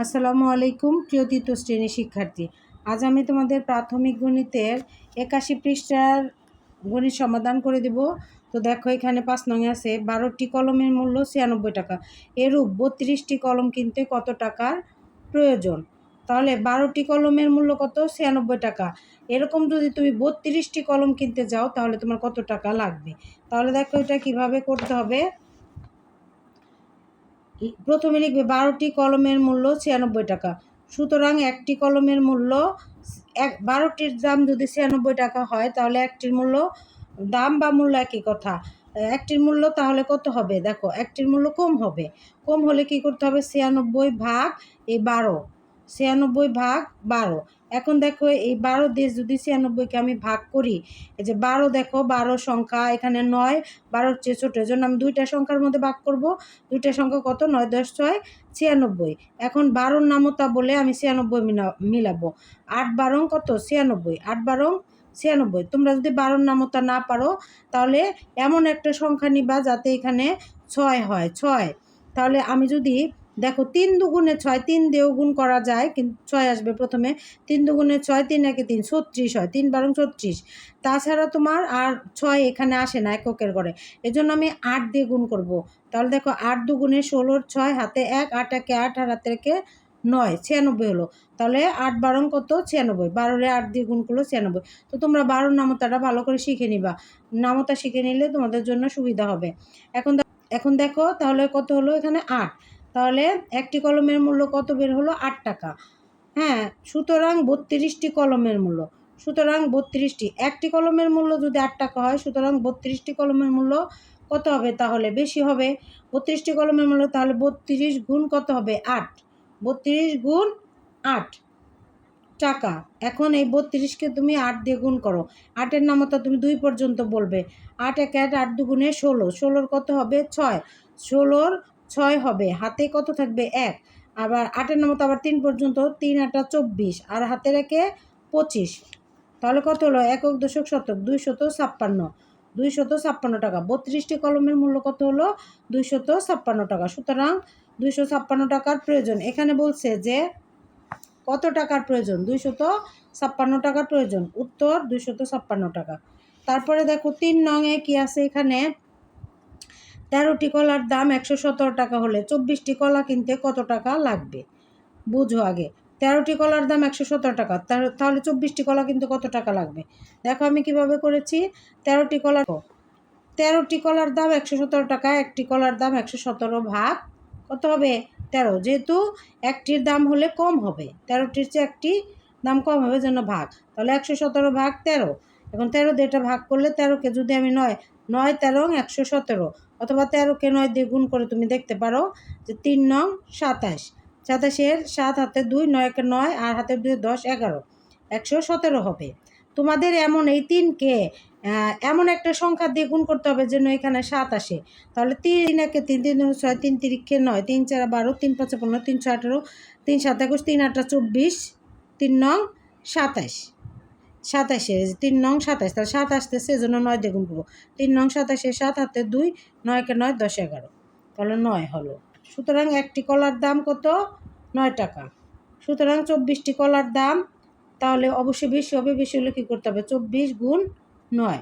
আসসালামু আলাইকুম, প্রিয় তৃতীয় শ্রেণির শিক্ষার্থী। আজ আমি তোমাদের প্রাথমিক গণিতের একাশি পৃষ্ঠার গণিত সমাধান করে দেব। তো দেখো, এখানে পাঁচ নং আছে, বারোটি কলমের মূল্য ছিয়ানব্বই টাকা। এরূপ বত্রিশটি কলম কিনতে কত টাকার প্রয়োজন? তাহলে বারোটি কলমের মূল্য কত? ছিয়ানব্বই টাকা। এরকম যদি তুমি বত্রিশটি কলম কিনতে যাও, তাহলে তোমার কত টাকা লাগবে? তাহলে দেখো এটা কীভাবে করতে হবে। প্রথমে লিখবে বারোটি কলমের মূল্য ছিয়ানব্বই টাকা। সুতরাং একটি কলমের মূল্য এক, বারোটির দাম যদি ছিয়ানব্বই টাকা হয়, তাহলে একটির মূল্য দাম বা মূল্য একই কথা। একটির মূল্য তাহলে কত হবে? দেখো, একটির মূল্য কম হবে। কম হলে কি করতে হবে? ছিয়ানব্বই ভাগ এই বারো। ছিয়ানব্বই ভাগ বারো। এখন দেখো, এই বারো দিয়ে যদি ছিয়ানব্বইকে আমি ভাগ করি, এই যে বারো দেখো, বারো সংখ্যা এখানে নয়, বারোর চেয়ে ছোটো, এই জন্য আমি দুইটা সংখ্যার মধ্যে ভাগ করব। দুইটা সংখ্যা কত? নয় দশ ছয় ছিয়ানব্বই। এখন বারোর নামতা বলে আমি ছিয়ানব্বই মিলা, মিলাবো। আট বারং কত? ছিয়ানব্বই। আট বারং ছিয়ানব্বই। তোমরা যদি বারোর নামতা না পারো, তাহলে এমন একটা সংখ্যা নিবা যাতে এখানে ছয় হয়, ছয়। তাহলে আমি যদি দেখো, তিন দুগুণে ছয়, তিন দিয়েও গুণ করা যায় কিন্তু ছয় আসবে প্রথমে। তিন দুগুণে ছয়, তিন একে তিন, ছত্রিশ হয়, তিন বারং ছত্রিশ। তাছাড়া তোমার আর ছয় এখানে আসে না এককের ঘরে এজন্য আমি আট দিয়ে গুণ করব। তাহলে দেখো, আট দুগুণে ষোলোর ছয়, হাতে এক, আট একে আট, আর হাতে একে নয়, ছিয়ানব্বই হলো। তাহলে আট বারং কত? ছিয়ানব্বই। বারোরে আট দিয়ে গুণ করল ছিয়ানব্বই। তো তোমরা বারোর নামতাটা ভালো করে শিখে নিবা। নামতা শিখে নিলে তোমাদের জন্য সুবিধা হবে। এখন এখন দেখো, তাহলে কত হলো এখানে? আট। তাহলে একটি কলমের মূল্য কত বের হলো? আট টাকা। হ্যাঁ সুতরাং বত্রিশটি কলমের মূল্য। সুতরাং বত্রিশটি। একটি কলমের মূল্য যদি আট টাকা হয়, সুতরাং বত্রিশটি কলমের মূল্য কত হবে? তাহলে বেশি হবে। বত্রিশটি কলমের মূল্য তাহলে বত্রিশ গুণ কত হবে? আট। বত্রিশ গুণ আট টাকা। এখন এই বত্রিশকে তুমি আট দিয়ে গুণ করো। আটের নামতা তুমি দুই পর্যন্ত বলবে। আট এক আট আট দুগুণে ষোলো। ষোলোর কত হবে? ছয়। ষোলোর ছয় হবে। হাতে কত থাকবে? এক। আবার আটের নামতো আবার তিন পর্যন্ত, তিন আটটা চব্বিশ। আর হাতে রেখে পঁচিশ। তাহলে কত হলো? একক দশক শতক, দুইশত ছাপ্পান্ন। দুইশত ছাপ্পান্ন টাকা। বত্রিশটি কলমের মূল্য কত হলো? দুইশত ছাপ্পান্ন টাকা। সুতরাং দুইশো ছাপ্পান্ন টাকার প্রয়োজন। এখানে বলছে যে কত টাকার প্রয়োজন? দুইশত ছাপ্পান্ন টাকার প্রয়োজন। উত্তর দুইশত ছাপ্পান্ন টাকা। তারপরে দেখো, তিন নংয়ে কি আছে এখানে? তেরোটি কলার দাম একশো সতেরো টাকা হলে চব্বিশটি কলা কিনতে কত টাকা লাগবে? বুঝো আগে। তেরোটি কলার দাম একশো সতেরো টাকা তাহলে চব্বিশটি কলা কিন্তু কত টাকা লাগবে? দেখো আমি কীভাবে করেছি। তেরোটি কলার তেরোটি কলার দাম একশো সতেরো টাকা, একটি কলার দাম একশো সতেরো ভাগ কত হবে? তেরো। যেহেতু একটির দাম হলে কম হবে, তেরোটির চেয়ে একটি দাম কম হবে যেন ভাগ। তাহলে একশো সতেরো ভাগ তেরো। এখন তেরো দিয়ে এটা ভাগ করলে তেরোকে যদি আমি নয় নয় তেরো, একশো সতেরো অথবা তেরোকে নয় দিয়ে গুণ করে তুমি দেখতে পারো যে তিন নং সাতাশ। সাতাশের সাত হাতে দুই, নয়কে নয়, আর হাতে দুই, দশ, এগারো। একশো সতেরো হবে। তোমাদের এমন এই তিনকে এমন একটা সংখ্যা দিয়ে গুণ করতে হবে যেন এখানে সাত আসে। তাহলে তিন একে তিন তিন ছয়, তিন তিরিখে নয়, তিন চার বারো, তিন পাঁচ পনেরো, তিন ছয় আঠেরো, তিন সাত একুশ, তিন আটটা চব্বিশ, তিন নং সাতাশ। সাতাশে তিন নং সাতাশ, তাহলে সাত আসতেছে এজন্য নয় দ্বিগুণ করব। তিন নং সাতাশে সাত, হাতে দুই, নয়কে নয়, দশ এগারো। তাহলে নয় হলো। সুতরাং একটি কলার দাম কত? নয় টাকা। সুতরাং চব্বিশটি কলার দাম, তাহলে অবশ্যই বেশি হবে, বেশি হলে কী করতে হবে? চব্বিশ গুণ নয়।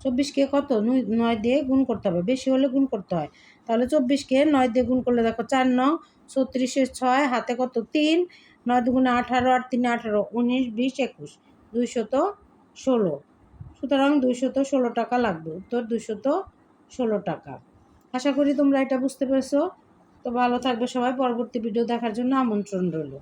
চব্বিশকে কত? নয় দিয়ে গুণ করতে হবে। বেশি হলে গুণ করতে হয়। তাহলে চব্বিশকে নয় দিয়ে গুণ করলে দেখো চার নং, ছত্রিশে ছয়, হাতে কত? তিন। নয় দুগুণে আঠারো আর তিনে আঠারো, উনিশ, বিশ, একুশ। দুইশত ষোলো। সুতরাং দুইশত ষোলো টাকা লাগবে, উত্তর দুইশত ষোলো টাকা। আশা করি তোমরা এটা বুঝতে পেরেছ। তো ভালো থাকবে সবাই, পরবর্তী ভিডিও দেখার জন্য আমন্ত্রণ রইল।